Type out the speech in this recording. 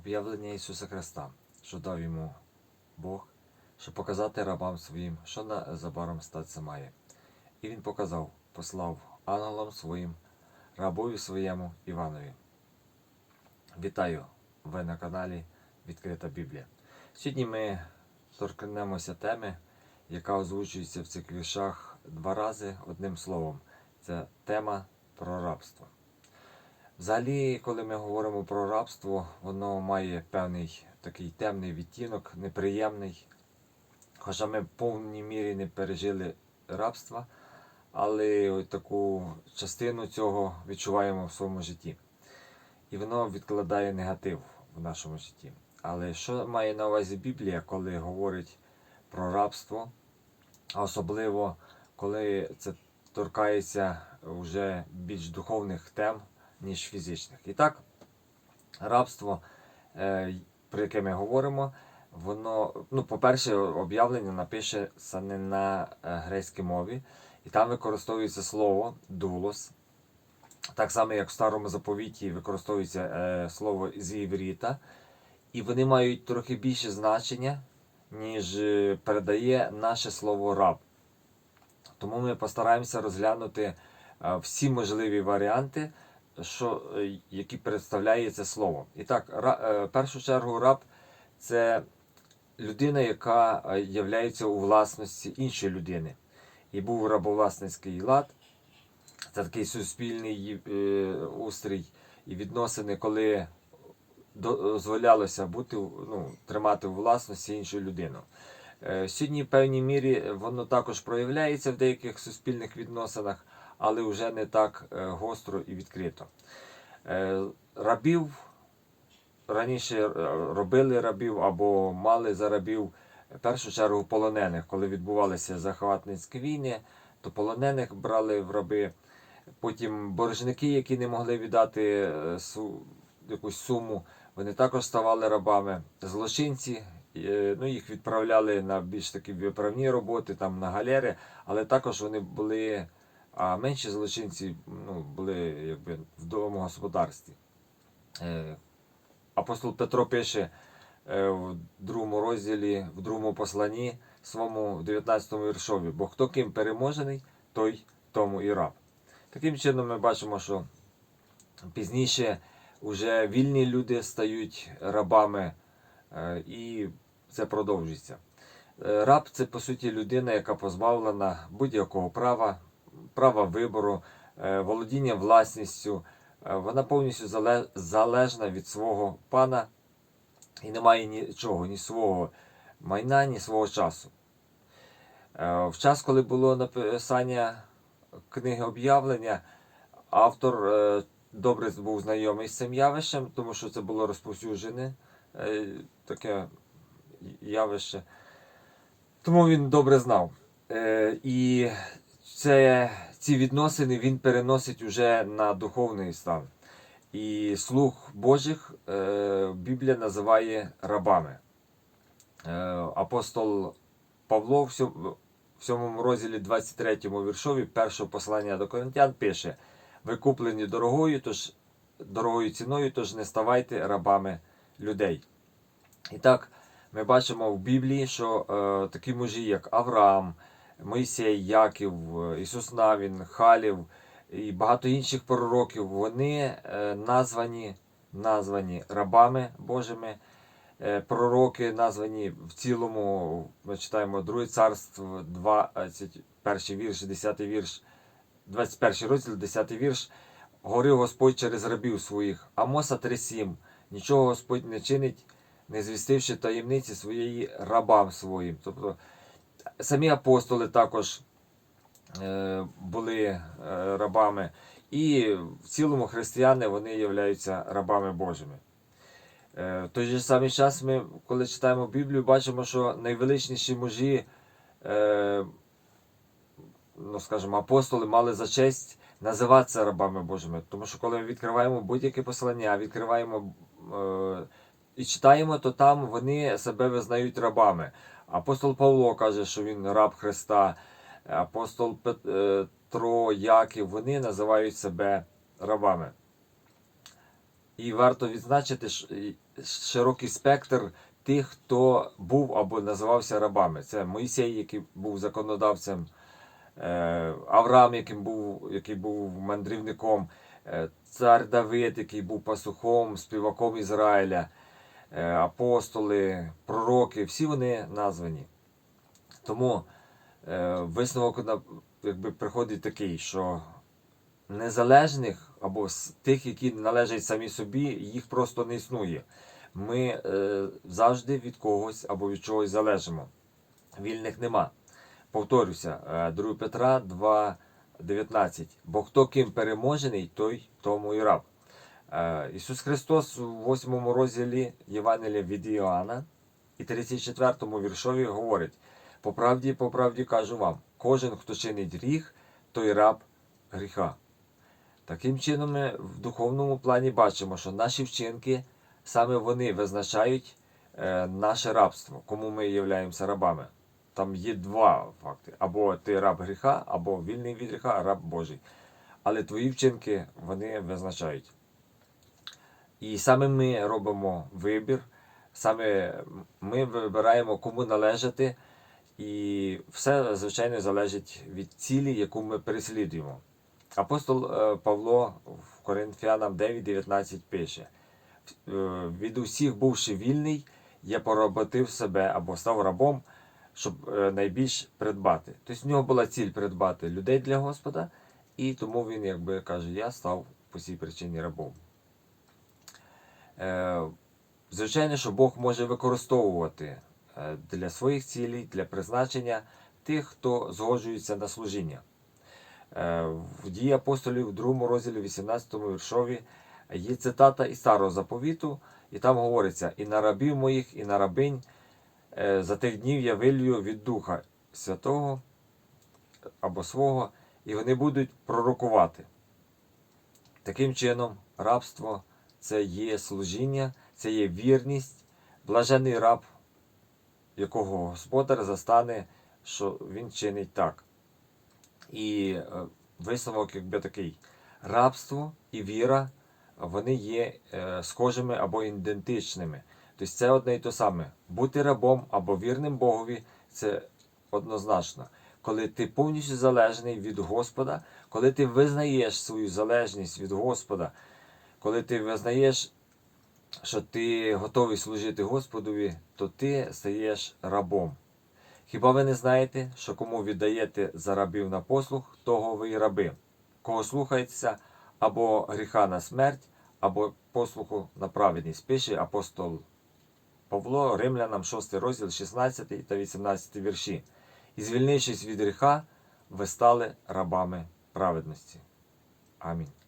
об'явлення Ісуса Христа, що дав йому Бог, щоб показати рабам своїм, що незабаром статися має. І він показав, послав ангелам своїм, рабові своєму Іванові. Вітаю! Ви на каналі Відкрита Біблія. Сьогодні ми торкнемося теми, яка озвучується в цих віршах два рази одним словом. Це тема про рабство. Взагалі, коли ми говоримо про рабство, воно має певний такий темний відтінок, неприємний. Хоча ми в повній мірі не пережили рабства, але таку частину цього відчуваємо в своєму житті. І воно відкладає негатив в нашому житті. Але що має на увазі Біблія, коли говорить про рабство, а особливо коли це торкається вже більш духовних тем, ніж фізичних. І так, рабство, е, про яке ми говоримо, воно, ну, по-перше, об'явлення напише не на е, грецькій мові, і там використовується слово дулос. Так само, як в старому заповіті використовується е, слово з івріта, і вони мають трохи більше значення, ніж передає наше слово раб. Тому ми постараємося розглянути всі можливі варіанти, що, е, які представляє це слово. І так, е, в першу чергу, раб це людина, яка е, являється у власності іншої людини. І був рабовласницький лад. Це такий суспільний устрій і відносини, коли дозволялося бути, ну, тримати у власності іншу людину. Сьогодні в певній мірі воно також проявляється в деяких суспільних відносинах, але вже не так е, гостро і відкрито. Е, Рабів раніше е, робили рабів або мали за рабів в першу чергу полонених, коли відбувалися захватницькі війни, то полонених брали в раби. Потім боржники, які не могли віддати якусь суму, вони також ставали рабами. Злочинці, ну, їх відправляли на більш такі виправні роботи, там на галери, але також вони були, а менші злочинці ну, були якби в домогосподарстві. Е, Апостол Петро пише е, в другому розділі, в другому посланні своєму в 19 віршові, бо хто ким переможений, той тому і раб. Таким чином ми бачимо, що пізніше вже вільні люди стають рабами, е, і це продовжується. Раб це по суті людина, яка позбавлена будь-якого права, права вибору, е, володіння власністю. Е, Вона повністю залежна від свого пана і не має нічого, ні свого майна, ні свого часу. Е, В час, коли було написання книги об'явлення, автор добре був знайомий з цим явищем, тому що це було розповсюджене таке явище. Тому він добре знав. І це, ці відносини він переносить уже на духовний стан. І слух Божих е, Біблія називає рабами. Е, Апостол Павло в сьом- в сьомому розділі 23 віршові першого послання до Коринтян пише: Ви куплені дорогою, тож дорогою ціною, тож не ставайте рабами людей. І так, ми бачимо в Біблії, що е, такі мужі, як Авраам, Моїсей, Яків, е, Ісус Навін, Халів і багато інших пророків, вони е, названі, названі рабами Божими. Е, Пророки названі в цілому, ми читаємо 2 царство, 21 вірш, 10 вірш, 21 розділ, 10 вірш. Говорив Господь через рабів своїх. Амоса 3.7. Нічого Господь не чинить, не звістивши таємниці своєї рабам своїм. Тобто самі апостоли також е, були е, рабами. І в цілому християни вони являються рабами Божими. Е, В той же самий час ми, коли читаємо Біблію, бачимо, що найвеличніші мужі, ну скажімо, апостоли мали за честь називатися рабами Божими. Тому що коли ми відкриваємо будь-яке послання, відкриваємо і читаємо, то там вони себе визнають рабами. Апостол Павло каже, що він раб Христа, апостол Петро, Яків, вони називають себе рабами. І варто відзначити широкий спектр тих, хто був або називався рабами. Це Моїсей, який був законодавцем, е, Авраам, яким був, який був мандрівником, е, цар Давид, який був пастухом, співаком Ізраїля, е, апостоли, пророки, всі вони названі. Тому е, висновок якби, приходить такий, що незалежних або тих, які належать самі собі, їх просто не існує. Ми е, завжди від когось або від чогось залежимо. Вільних нема. Повторюся, е, 2 Петра 2,19. Бо хто ким переможений, той тому і раб. Е, Ісус Христос у 8 розділі Євангелія від Іоанна і 34 віршові говорить: по правді, по правді кажу вам, кожен, хто чинить гріх, той раб гріха. Таким чином, ми в духовному плані бачимо, що наші вчинки саме вони визначають е, наше рабство, кому ми являємося рабами. Там є два факти: або ти раб гріха, або вільний від гріха, раб Божий. Але твої вчинки вони визначають. І саме ми робимо вибір, саме ми вибираємо, кому належати, і все, звичайно, залежить від цілі, яку ми переслідуємо. Апостол е, Павло в Коринфянам 9.19 пише: «Е, від усіх бувши вільний, я поработив себе або став рабом, щоб е, найбільш придбати. Тобто в нього була ціль придбати людей для Господа, і тому він, якби каже, я став по цій причині рабом. Е, Звичайно, що Бог може використовувати е, для своїх цілей, для призначення тих, хто згоджується на служіння. Е, В дії апостолів в 2 розділі 18 віршові є цитата із старого заповіту, і там говориться: і на рабів моїх, і на рабинь за тих днів я вилью від Духа Святого або свого, і вони будуть пророкувати. Таким чином, рабство це є служіння, це є вірність, блажений раб, якого господар застане, що він чинить так. І е, висновок, якби такий: рабство і віра вони є е, схожими або ідентичними. Тобто це одне і те саме. Бути рабом або вірним Богові це однозначно. Коли ти повністю залежний від Господа, коли ти визнаєш свою залежність від Господа, коли ти визнаєш, що ти готовий служити Господові, то ти стаєш рабом. Хіба ви не знаєте, що кому віддаєте за рабів на послуг, того ви й раби, кого слухаєтеся або гріха на смерть, або послуху на праведність, пише апостол Павло Римлянам 6 розділ 16 та 18 вірші. І звільнившись від гріха, ви стали рабами праведності. Амінь.